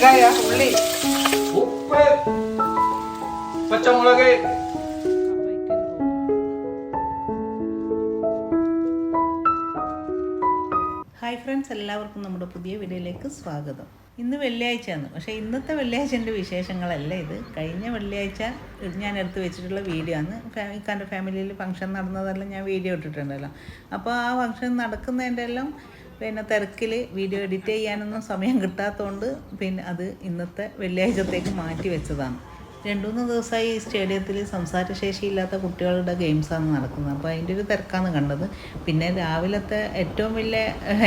വെങ്കായ ഉള്ളി. ഉപ്പ് പച്ചമുളക്. ഹായ് ഫ്രണ്ട്സ് എല്ലാവർക്കും നമ്മുടെ പുതിയ വീഡിയോയിലേക്ക് സ്വാഗതം. ഇന്ന് വെള്ളിയാഴ്ചയാണ്. പക്ഷേ ഇന്നത്തെ വെള്ളിയാഴ്ചന്റെ വിശേഷങ്ങളല്ല ഇത്. കഴിഞ്ഞ വെള്ളിയാഴ്ച ഞാൻ എടുത്ത് വെച്ചിട്ടുള്ള വീഡിയോ ആണ്. ഫാമിക്കാന്റെ ഫാമിലിയിൽ ഫംഗ്ഷൻ നടന്നതെല്ലാം ഞാൻ വീഡിയോ ഇട്ടിട്ടുണ്ടല്ലോ. അപ്പോൾ ആ ഫംഗ്ഷൻ നടക്കുന്നതിന്റെ എല്ലാം പിന്നെ തിരക്കിൽ വീഡിയോ എഡിറ്റ് ചെയ്യാനൊന്നും സമയം കിട്ടാത്തതുകൊണ്ട് പിന്നെ അത് ഇന്നത്തെ വെള്ളിയാഴ്ചത്തേക്ക് മാറ്റി വെച്ചതാണ്. രണ്ടു മൂന്ന് ദിവസമായി ഈ സ്റ്റേഡിയത്തിൽ സംസാരശേഷിയില്ലാത്ത കുട്ടികളുടെ ഗെയിംസാണ് നടക്കുന്നത്. അപ്പോൾ അതിന്റെ ഒരു തിരക്കാണ് കണ്ടത്. പിന്നെ രാവിലത്തെ ഏറ്റവും വലിയ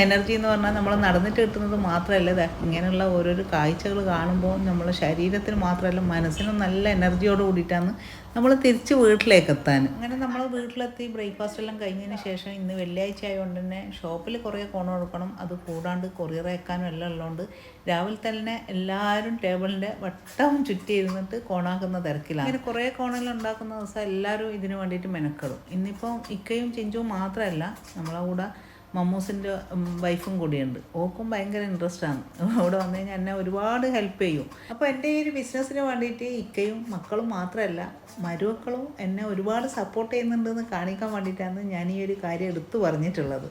എനർജി എന്ന് പറഞ്ഞാൽ നമ്മൾ നടന്നിട്ട് കിട്ടുന്നത് മാത്രമല്ല ഇങ്ങനെയുള്ള ഓരോരോ കാഴ്ചകൾ കാണുമ്പോൾ നമ്മളെ ശരീരത്തിന് മാത്രമല്ല മനസ്സിനും നല്ല എനർജിയോട് കൂടിയിട്ടാണ് നമ്മൾ തിരിച്ച് വീട്ടിലേക്ക് എത്താൻ അങ്ങനെ നമ്മൾ വീട്ടിലെത്തി ബ്രേക്ക്ഫാസ്റ്റ് എല്ലാം കഴിഞ്ഞതിന് ശേഷം ഇന്ന് വെള്ളിയാഴ്ച ആയതുകൊണ്ട് തന്നെ ഷോപ്പിൽ കുറേ കോൺ കൊടുക്കണം. അത് കൂടാണ്ട് കൊറിയർ അയക്കാനും എല്ലാം ഉള്ളതുകൊണ്ട് രാവിലെ തന്നെ എല്ലാവരും ടേബിളിന്റെ വട്ടവും ചുറ്റി ഇരുന്നിട്ട് കോണാക്കുന്ന തിരക്കിലാണ്. അങ്ങനെ കുറേ കോണെല്ലാം ഉണ്ടാക്കുന്ന ദിവസം എല്ലാവരും ഇതിന് വേണ്ടിയിട്ട് മെനക്കെടും. ഇന്നിപ്പം ഇക്കയും ചിഞ്ചും മാത്രമല്ല നമ്മളെ കൂടെ മമ്മൂസിന്റെ വൈഫും കൂടിയുണ്ട്. ഓക്കും ഭയങ്കര ഇൻട്രസ്റ്റ് ആണ്. അവിടെ വന്നു കഴിഞ്ഞാൽ എന്നെ ഒരുപാട് ഹെൽപ്പ് ചെയ്യും. അപ്പോൾ എന്റെ ഈ ഒരു ബിസിനസ്സിന് വേണ്ടിയിട്ട് ഇക്കയും മക്കളും മാത്രമല്ല മരുമക്കളും എന്നെ ഒരുപാട് സപ്പോർട്ട് ചെയ്യുന്നുണ്ടെന്ന് കാണിക്കാൻ വേണ്ടിയിട്ടാണ് ഞാൻ ഈ ഒരു കാര്യം എടുത്തു പറഞ്ഞിട്ടുള്ളത്.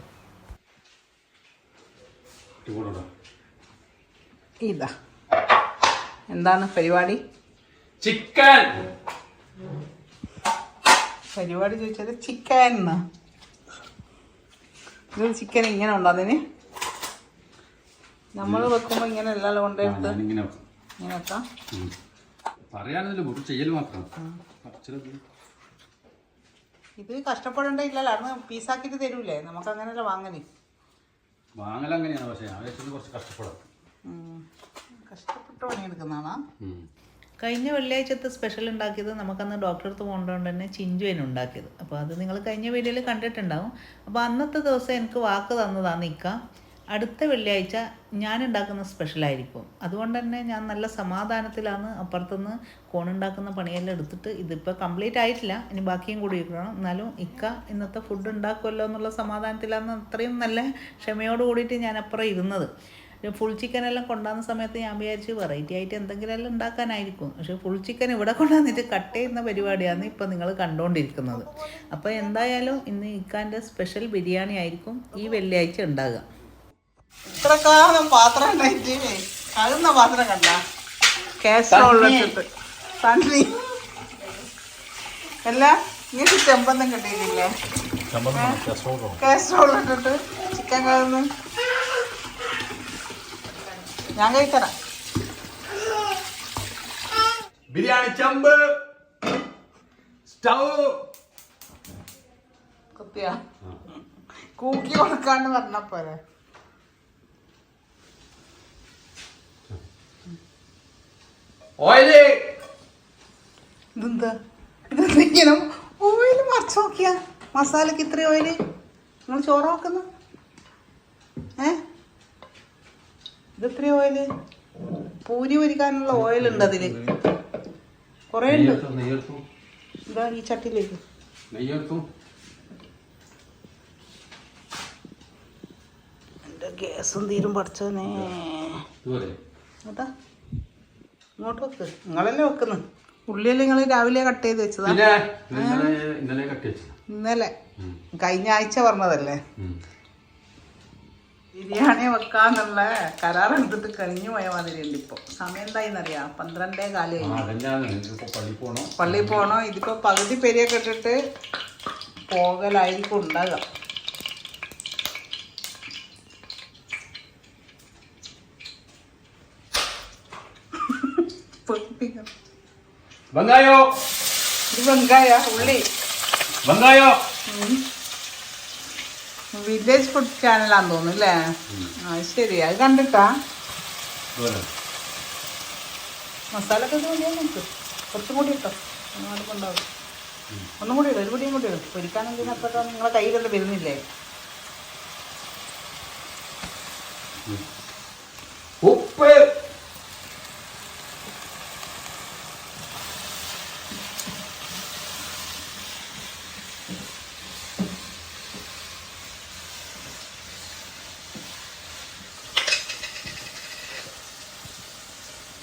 ഇതാ. എന്താണ് പരിപാടി? ചിക്കൻ! പരിപാടി ചോദിച്ചാൽ ചിക്കൻ എന്നാ. ഇത് ചിക്കൻ ഇങ്ങനെ ഉണ്ടോ അതിന്? നമ്മൾ വെക്കുമ്പോൾ ഇങ്ങനെ എല്ലാം കൊണ്ടെടുത്ത് ഇങ്ങനെ വെക്കാം? പറയാനൊന്നുമില്ല മുറി ചെയ്യൽ മാത്രം. പറിച്ചത് ഇത്. കഷ്ടപ്പെടേണ്ട ഇല്ലല്ലോ അന്ന് പീസാക്കിട്ട് തരൂലേ? നമുക്ക് അങ്ങനെയല്ല വാങ്ങൽ വാങ്ങൽ അങ്ങനെയാണ് പക്ഷേ ഞാൻ കുറച്ച് കഷ്ടപ്പെടാം. കഷ്ടപ്പെട്ട് പണിയെടുക്കുന്നതാണോ. കഴിഞ്ഞ വെള്ളിയാഴ്ചത്തെ സ്പെഷ്യൽ ഉണ്ടാക്കിയത് നമുക്കന്ന് ഡോക്ടറെ അടുത്ത് കൊണ്ടുകൊണ്ട് തന്നെ ചിഞ്ചുവിന് ഉണ്ടാക്കിയത്. അപ്പോൾ അത് നിങ്ങൾ കഴിഞ്ഞ വീഡിയോയിൽ കണ്ടിട്ടുണ്ടാവും. അപ്പോൾ അന്നത്തെ ദിവസം എനിക്ക് വാക്ക് തന്നതാണ് ഇക്ക അടുത്ത വെള്ളിയാഴ്ച ഞാൻ ഉണ്ടാക്കുന്ന സ്പെഷ്യലായിരിക്കും അതുകൊണ്ട് തന്നെ ഞാൻ നല്ല സമാധാനത്തിലാണ് അപ്പുറത്തുനിന്ന് കോണുണ്ടാക്കുന്ന പണിയെല്ലാം എടുത്തിട്ട് ഇതിപ്പോൾ കംപ്ലീറ്റ് ആയിട്ടില്ല. ഇനി ബാക്കിയും കൂടി ഇരിക്കണം. എന്നാലും ഇക്ക ഇന്നത്തെ ഫുഡ് ഉണ്ടാക്കുമല്ലോ എന്നുള്ള സമാധാനത്തിലാണ് അത്രയും നല്ല ക്ഷമയോട് കൂടിയിട്ട് ഞാൻ അപ്പുറം ഇരുന്നത്. ഫുൾ ചിക്കൻ എല്ലാം കൊണ്ടുവന്ന സമയത്ത് ഞാൻ വിചാരിച്ച് വെറൈറ്റി ആയിട്ട് എന്തെങ്കിലും എല്ലാം ഉണ്ടാക്കാനായിരിക്കും. പക്ഷേ ഫുൾ ചിക്കൻ ഇവിടെ കൊണ്ടുവന്നിട്ട് കട്ട് ചെയ്യുന്ന പരിപാടിയാണ് ഇപ്പോൾ നിങ്ങൾ കണ്ടുകൊണ്ടിരിക്കുന്നത് അപ്പോൾ എന്തായാലും ഇന്ന് ഇക്കാന്റെ സ്പെഷ്യൽ ബിരിയാണി ആയിരിക്കും ഈ വെള്ളിയാഴ്ച ഉണ്ടാകുക. ഇത്ര കാലം പാത്രം ഉണ്ടായിട്ട് കഴുന്ന പാത്രം കണ്ട? കാസറോൾ വെച്ചിട്ട് തണ്ണി അല്ല ഇങ്ങനെ ചെമ്പന്തും കിട്ടിയിട്ടില്ലേ? കാസറോൾ ഇട്ടിട്ട് ചിക്കൻ കഴുന്ന്. ഞാൻ കഴിത്തരാം ബിരിയാണി ചമ്പ്. സ്റ്റൗ. കുത്തിയ കൂക്കി കൊടുക്കാണ്ട് പറഞ്ഞ പോലെ ഓയിൽ. ഇതെന്താ? ഇതെന്താ ഇങ്ങനെ ഓയിൽ മറച്ചു നോക്കിയാ? മസാലക്ക് ഇത്ര ഓയിൽ? നിങ്ങൾ ചോറ് നോക്കുന്നു? ഏ? ഇത് ഓയിൽ ഓയിൽ? പൂരി പൊരിക്കാനുള്ള ഓയിൽ ഉണ്ട് അതിൽ. കുറേ ഉണ്ട്. ഇതാ ഈ ചട്ടിയിലേക്ക്. എന്റെ എന്റെ ഗ്യാസും തീരും പഠിച്ചോനെ അതാ. ഇങ്ങോട്ട് വെക്ക്. നിങ്ങളല്ലേ വെക്കുന്നു? ഉള്ളിയല്ലേ നിങ്ങൾ രാവിലെ കട്ട് ചെയ്ത് വെച്ചതാ. ഇന്നലെ കഴിഞ്ഞ ആഴ്ച പറഞ്ഞതല്ലേ. ബിരിയാണി വെക്കാന്നുള്ള കരാർ എടുത്തിട്ട് കഴിഞ്ഞു പോയ മാതിരി ഉണ്ട് ഇപ്പൊ. സമയം എന്തായിന്നറിയാം? പന്ത്രണ്ടേ കാലം കഴിഞ്ഞു. പള്ളി പോണോ? ഇതിപ്പോ പകുതി പെരിയൊക്കെ ഇട്ടിട്ട് പോകലായിരിക്കും ഉണ്ടാകുക. വെങ്കായോ? ഇത് വെങ്കായ ഉള്ളി. വെങ്കായോ? വില്ലേജ് ഫുഡ് ചാനലാന്ന് തോന്നുന്നു അല്ലേ? ആ ശരി. അത് കണ്ടിട്ടാ. മസാല ഒക്കെ നമുക്ക് കുറച്ചും കൂടി ഇട്ടോ. ഉണ്ടാവും ഒന്നും കൂടി ഇടും. ഒരു പൊടിയും കൂടി ഇടും. പൊരിക്കാനെങ്കിലും അത്ര നിങ്ങളെ കയ്യിലൊന്നും വരുന്നില്ലേ ഉപ്പ്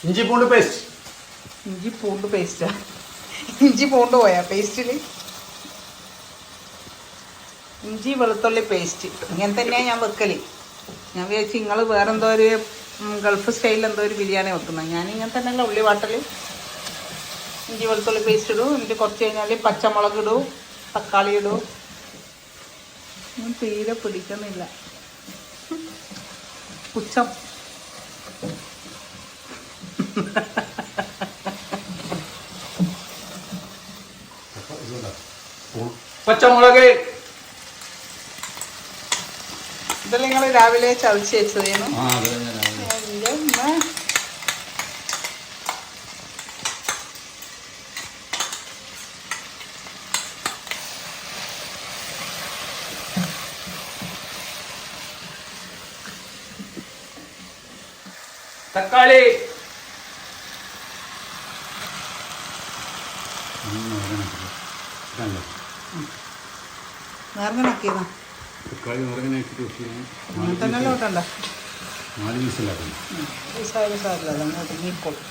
ഇഞ്ചി പൂണ്ട് പേസ്റ്റ് ഇഞ്ചി പൂണ്ട് പേസ്റ്റാ ഇഞ്ചി പൂണ്ട് പോയാ പേസ്റ്റിൽ ഇഞ്ചി വെളുത്തുള്ളി പേസ്റ്റ് ഇങ്ങനെ തന്നെയാ ഞാൻ വെക്കൽ. ഞാൻ വിചാരിച്ചു നിങ്ങൾ വേറെ എന്തോ ഒരു ഗൾഫ് സ്റ്റൈലിൽ എന്തോ ഒരു ബിരിയാണി വെക്കുന്നത് ഞാൻ ഇങ്ങനെ തന്നെയല്ല ഉള്ളി വാട്ടൽ ഇഞ്ചി വെളുത്തുള്ളി പേസ്റ്റ് ഇടും. എന്നിട്ട് കുറച്ച് കഴിഞ്ഞാൽ പച്ചമുളക് ഇടും. തക്കാളി ഇടും. തീരെ പിടിക്കുന്നില്ല. പുച്ഛം. പച്ചമുളക്. ഇതെല്ലാം നിങ്ങൾ രാവിലെ ചതച്ച് വെച്ചതേനു. തക്കാളി. നേർങ്ങനാക്കിയതാ തക്കാളി. അങ്ങനെ ലോട്ടണ്ട നാല് വിസിലാക്കണം. അങ്ങോട്ട് നീക്കോളും.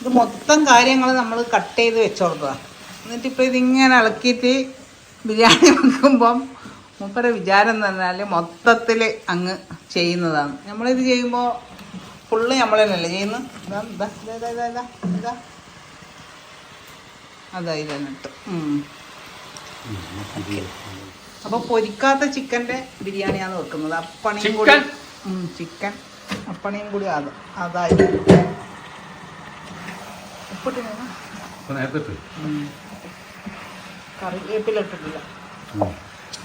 ഇത് മൊത്തം കാര്യങ്ങൾ നമ്മൾ കട്ട് ചെയ്ത് വെച്ചോളാം എന്നിട്ട് ഇപ്പോൾ ഇതിങ്ങനെ ഇളക്കിയിട്ട് ബിരിയാണി വെക്കുമ്പം മൂപ്പരെ വിചാരം എന്ന് പറഞ്ഞാൽ മൊത്തത്തിൽ അങ്ങ് ചെയ്യുന്നതാണ്. നമ്മളിത് ചെയ്യുമ്പോൾ ഫുള്ള് നമ്മൾ തന്നെയല്ലേ ചെയ്യുന്നത്? ഇതാ ഇതാ ഇതാ ഇതാ ഇതാ. ഇതാ അതാ അപ്പൊ അപ്പോൾ പൊരിക്കാത്ത ചിക്കന്റെ ബിരിയാണിയാണ് വെക്കുന്നത്. അപ്പണിയും കൂടി ചിക്കൻ? ചിക്കൻ. അപ്പണിയും കൂടി അത് അതായത് ഇട്ട്. കറിവേപ്പില ഇട്ടിട്ടില്ല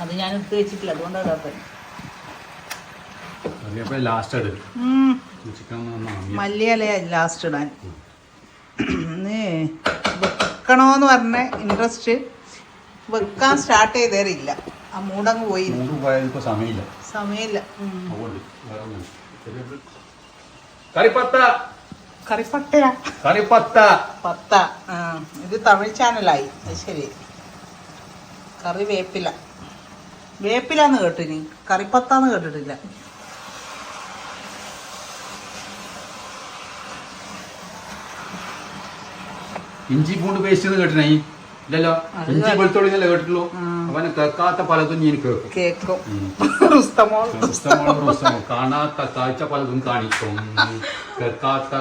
അത് ഞാൻ എടുത്ത് വെച്ചിട്ടില്ല. അതുകൊണ്ടാണ് ഇടാത്തത് മല്ലിയില ലാസ്റ്റ് ഇടാൻ. വെക്കണമെന്ന് പറഞ്ഞ ഇൻട്രസ്റ്റ് വെക്കാൻ സ്റ്റാർട്ട് ചെയ്തേരില്ല. ആ മൂടങ്ങ് പോയി. സമയമില്ല. സമയമില്ല. കറിപ്പത്ത. കറിപ്പട്ടയാ കറിപ്പത്ത. പത്ത. ആ ഇത് തമിഴ് ചാനലായി. അത് ശരി. കറി വേപ്പില. വേപ്പിലാന്ന് കേട്ടിനി. കറിപ്പത്താന്ന് കേട്ടിട്ടില്ല. ഇഞ്ചി പൂണ്ട് പേസ്റ്റ് എന്ന് കേട്ടിനേ ഇല്ലല്ലോ? ഇഞ്ചി വെളുത്തുള്ളി എന്നല്ലേ കേട്ടിട്ടുള്ളൂ. അവന് കേൾക്കാത്ത പലതും ഞാൻ കേൾക്കും. കാണാത്ത കാഴ്ച പലതും കാണിക്കും. കേൾക്കാത്ത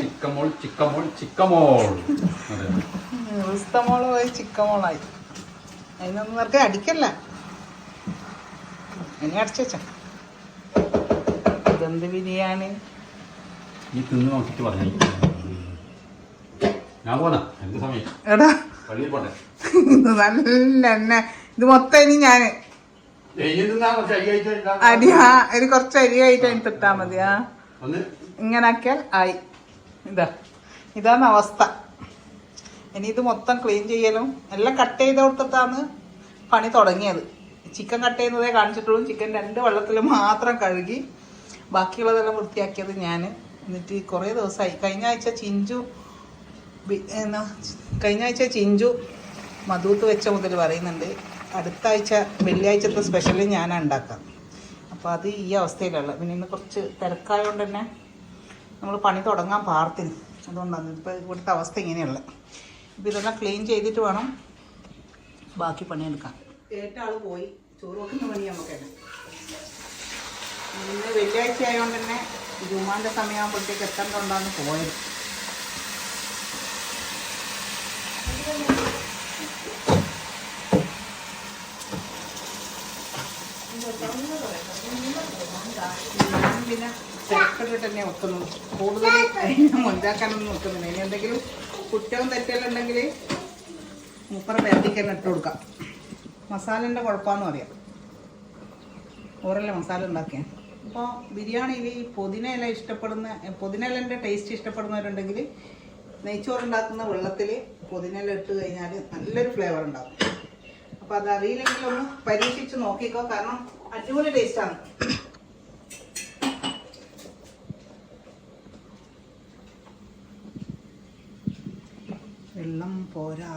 ചിക്കമോൾ ചിക്കമോൾ ചിക്കമോൾ. പോയി ചിക്കമോളായി. അതിനൊന്നും വെറുതെ അടിക്കല്ല. ഇനി അടിച്ച ബിരിയാണി? നീ തിന്ന് നോക്കിട്ട് പറഞ്ഞു ഞാൻ പോന്നാ എന്ത് സമയം എടാ. നല്ല എണ്ണ. ഇത് മൊത്തം ഇനി ഞാൻ. അരിയാ ഒരു കുറച്ച് അരിയായിട്ട് അതിന് ഇട്ടാ മതിയാ ഇങ്ങനാക്കിയാൽ ആയി. ഇതാ. ഇതാണ് അവസ്ഥ. ഇനി ഇത് മൊത്തം ക്ലീൻ ചെയ്യലും. എല്ലാം കട്ട് ചെയ്ത് കൊടുത്തിട്ടാണ് പണി തുടങ്ങിയത്. ചിക്കൻ കട്ട് ചെയ്യുന്നതേ കാണിച്ചിട്ടുള്ളൂ. ചിക്കൻ രണ്ട് വെള്ളത്തിൽ മാത്രം കഴുകി ബാക്കിയുള്ളതെല്ലാം വൃത്തിയാക്കിയത് ഞാൻ എന്നിട്ട് കുറേ ദിവസമായി. കഴിഞ്ഞ ആഴ്ച ചിഞ്ചു എന്നാ കഴിഞ്ഞ ആഴ്ച ചിഞ്ചു മധൂത്ത് വെച്ച മുതൽ പറയുന്നുണ്ട് അടുത്ത ആഴ്ച വെള്ളിയാഴ്ചത്തെ സ്പെഷ്യൽ ഞാൻ ഉണ്ടാക്കാം. അപ്പോൾ അത് ഈ അവസ്ഥയിലുള്ള പിന്നെ ഇന്ന് കുറച്ച് തിരക്കായതുകൊണ്ട് തന്നെ നമ്മൾ പണി തുടങ്ങാൻ പാർത്തിന് അതുകൊണ്ടാണ് ഇപ്പോൾ ഇവിടുത്തെ അവസ്ഥ ഇങ്ങനെയുള്ള ഇപ്പോൾ ഇതെല്ലാം ക്ലീൻ ചെയ്തിട്ട് വേണം ബാക്കി പണിയെടുക്കാൻ ഏറ്റാൾ പോയി. ചോറ് വെക്കുന്ന പണി നമുക്ക് തന്നെ ഇന്ന് വെള്ളിയാഴ്ച ആയതുകൊണ്ട് തന്നെ ജുമാന്റെ സമയമാകുമ്പോഴത്തേക്ക് എത്തേണ്ടതുകൊണ്ടാണ് പോയത്. ഞാൻ പിന്നെ തിരക്കിട്ട് തന്നെ വെക്കുന്നത് കൂടുതൽ മുൻകാക്കാനൊന്നും വെക്കുന്നില്ല. ഇനി എന്തെങ്കിലും കുറ്റവും തെറ്റെല്ലാം ഉണ്ടെങ്കിൽ മൂപ്പറ പേരത്തിക്ക് തന്നെ ഇട്ട് കൊടുക്കാം. മസാലന്റെ കുഴപ്പമാണെന്ന് പറയാം. ഓരല്ലേ മസാല ഉണ്ടാക്കിയാൽ അപ്പോൾ ബിരിയാണിയിൽ ഈ പുതിനയില ഇഷ്ടപ്പെടുന്ന പുതിനയിലന്റെ ടേസ്റ്റ് ഇഷ്ടപ്പെടുന്നവരുണ്ടെങ്കിൽ നെയ്ച്ചോറ് ഉണ്ടാക്കുന്ന വെള്ളത്തിൽ പുതിനയില ഇട്ട് കഴിഞ്ഞാൽ നല്ലൊരു ഫ്ലേവർ ഉണ്ടാവും. അപ്പോൾ അത് അറിയില്ലെങ്കിൽ ഒന്ന് പരീക്ഷിച്ച് നോക്കിക്കോ. കാരണം അടിപൊളി ടേസ്റ്റാണ് വെള്ളം പോരാ.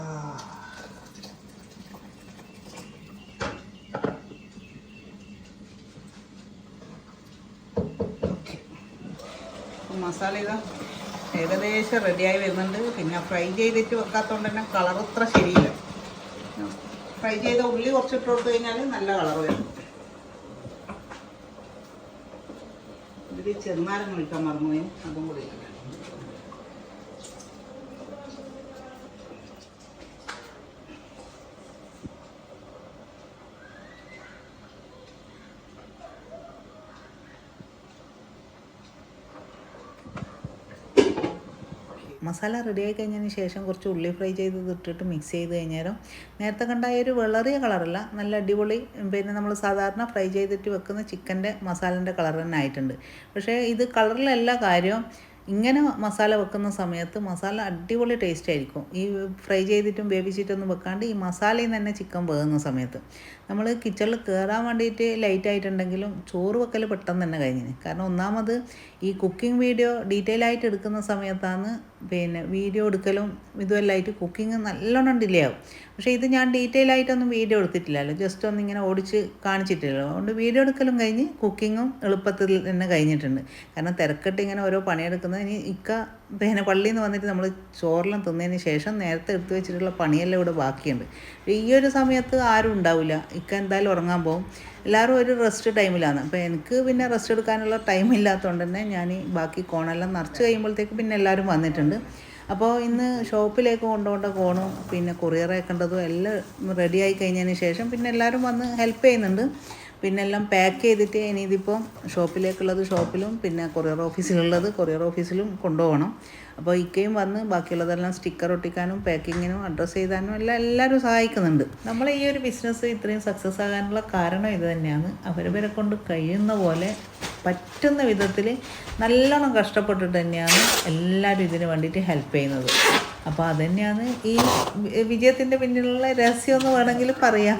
മസാല ഇതാ ഏകദേശം റെഡിയായി വരുന്നുണ്ട്. പിന്നെ ഫ്രൈ ചെയ്തിട്ട് വെക്കാത്തതുകൊണ്ട് തന്നെ കളർ അത്ര ശരിയില്ല. ഫ്രൈ ചെയ്ത ഉള്ളി കുറച്ചിട്ട് കൊടുത്തു കഴിഞ്ഞാൽ നല്ല കളർ വരും. ഇതിൽ ചെറുനാരം വിളിക്കാൻ മറന്നു അതും കൂടി ഇല്ല മസാല റെഡിയായി കഴിഞ്ഞതിന് ശേഷം കുറച്ച് ഉള്ളി ഫ്രൈ ചെയ്ത് ഇട്ടിട്ട് മിക്സ് ചെയ്ത് കഴിഞ്ഞേരം നേരത്തെ കണ്ട ഒരു വെള്ളറിയ കളറല്ല നല്ല അടിപൊളി പിന്നെ നമ്മൾ സാധാരണ ഫ്രൈ ചെയ്തിട്ട് വെക്കുന്ന ചിക്കന്റെ മസാലന്റെ കളർ തന്നെ ആയിട്ടുണ്ട്. പക്ഷേ ഇത് കളറിലല്ല കാര്യം ഇങ്ങനെ മസാല വെക്കുന്ന സമയത്ത് മസാല അടിപൊളി ടേസ്റ്റ് ആയിരിക്കും. ഈ ഫ്രൈ ചെയ്തിട്ടും വേവിച്ചിട്ടൊന്നും വെക്കാണ്ട് ഈ മസാലയിൽ തന്നെ ചിക്കൻ വേകുന്ന സമയത്ത്. നമ്മൾ കിച്ചണിൽ കയറാൻ വേണ്ടിയിട്ട് ലൈറ്റ് ആയിട്ടുണ്ടെങ്കിലും ചോറ് വെക്കൽ പെട്ടെന്ന് തന്നെ കഴിഞ്ഞിന്. കാരണം ഒന്നാമത് ഈ കുക്കിംഗ് വീഡിയോ ഡീറ്റെയിൽ ആയിട്ട് എടുക്കുന്ന സമയത്താണ് പിന്നെ വീഡിയോ എടുക്കലും ഇതുമെല്ലാമായിട്ട് കുക്കിംഗ് നല്ലോണം ഡിലേ ആവും പക്ഷേ ഇത് ഞാൻ ഡീറ്റെയിൽ ആയിട്ടൊന്നും വീഡിയോ എടുത്തിട്ടില്ലല്ലോ ജസ്റ്റ് ഒന്ന് ഇങ്ങനെ ഓടിച്ച് കാണിച്ചിട്ടില്ലല്ലോ അതുകൊണ്ട് വീഡിയോ എടുക്കലും കഴിഞ്ഞ് കുക്കിങ്ങും എളുപ്പത്തിൽ തന്നെ കഴിഞ്ഞിട്ടുണ്ട്. കാരണം തിരക്കിട്ട് ഇങ്ങനെ ഓരോ പണിയെടുക്കുന്നത് ഇനി ഇക്ക പിന്നെ പള്ളിയിൽ നിന്ന് വന്നിട്ട് നമ്മൾ ചോറെല്ലാം തിന്നതിന് ശേഷം നേരത്തെ എടുത്തു വെച്ചിട്ടുള്ള പണിയെല്ലാം ഇവിടെ ബാക്കിയുണ്ട്. ഈ ഒരു സമയത്ത് ആരും ഉണ്ടാവില്ല ഇക്ക എന്തായാലും ഉറങ്ങാൻ പോകും എല്ലാവരും ഒരു റെസ്റ്റ് ടൈമിലാണ് അപ്പോൾ എനിക്ക് പിന്നെ റെസ്റ്റ് എടുക്കാനുള്ള ടൈം ഇല്ലാത്തതുകൊണ്ട് തന്നെ ഞാൻ ബാക്കി കോണെല്ലാം നിറച്ച് കഴിയുമ്പോഴത്തേക്ക് പിന്നെ എല്ലാവരും വന്നിട്ടുണ്ട്. അപ്പോൾ ഇന്ന് ഷോപ്പിലേക്ക് കൊണ്ടുപോകേണ്ട കോണും പിന്നെ കൊറിയർ അയക്കേണ്ടതും എല്ലാം റെഡിയായി കഴിഞ്ഞതിന് ശേഷം പിന്നെ എല്ലാവരും വന്ന് ഹെൽപ്പ് ചെയ്യുന്നുണ്ട്. പിന്നെ എല്ലാം പാക്ക് ചെയ്തിട്ട് ഇനി ഇതിപ്പോൾ ഷോപ്പിലേക്കുള്ളത് ഷോപ്പിലും പിന്നെ കൊറിയർ ഓഫീസിലുള്ളത് കൊറിയർ ഓഫീസിലും കൊണ്ടുപോകണം. അപ്പോൾ ഇക്കയും വന്ന് ബാക്കിയുള്ളതെല്ലാം സ്റ്റിക്കർ ഒട്ടിക്കാനും പാക്കിങ്ങിനും അഡ്രസ്സ് ചെയ്താനും എല്ലാം എല്ലാവരും സഹായിക്കുന്നുണ്ട്. നമ്മളെ ഈ ഒരു ബിസിനസ് ഇത്രയും സക്സസ് ആകാനുള്ള കാരണം ഇത് തന്നെയാണ്. അവരവരെ കൊണ്ട് കഴിയുന്ന പോലെ പറ്റുന്ന വിധത്തിൽ നല്ലോണം കഷ്ടപ്പെട്ടിട്ട് തന്നെയാണ് എല്ലാവരും ഇതിന് വേണ്ടിയിട്ട് ഹെൽപ്പ് ചെയ്യുന്നത്. അപ്പോൾ അതുതന്നെയാണ് ഈ വിജയത്തിന്റെ പിന്നിലുള്ള രഹസ്യം എന്ന് വേണമെങ്കിൽ പറയാം.